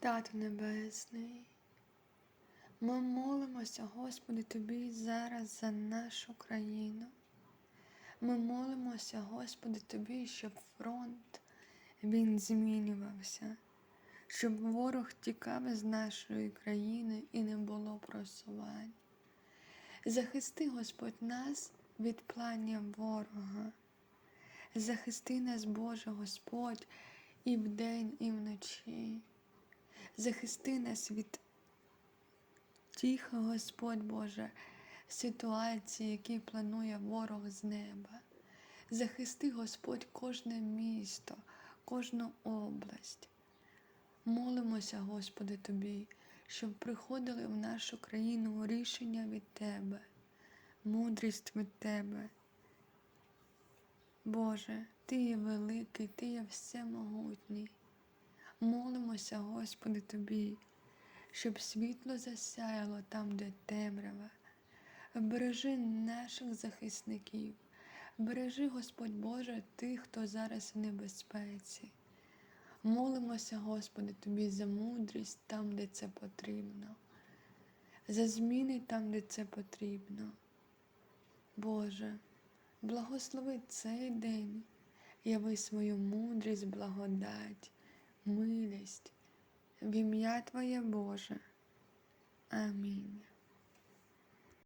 Тату Небесний, ми молимося, Господи, Тобі зараз за нашу країну. Ми молимося, Господи, Тобі, щоб фронт він змінювався, щоб ворог тікав з нашої країни і не було просувань. Захисти, Господь, нас від плання ворога. Захисти нас, Боже Господь, і вдень, і вночі. Захисти нас від тих, Господь Боже, ситуацій, які планує ворог з неба. Захисти, Господь, кожне місто, кожну область. Молимося, Господи, Тобі, щоб приходили в нашу країну рішення від Тебе, мудрість від Тебе. Боже, Ти є великий, Ти є всемогутній. Молимося, Господи, Тобі, щоб світло засяяло там, де темрява. Бережи наших захисників, бережи, Господь Боже, тих, хто зараз в небезпеці. Молимося, Господи, Тобі за мудрість там, де це потрібно, за зміни там, де це потрібно. Боже, благослови цей день, яви свою мудрість, благодать, милість в ім'я Твоє Боже. Амінь.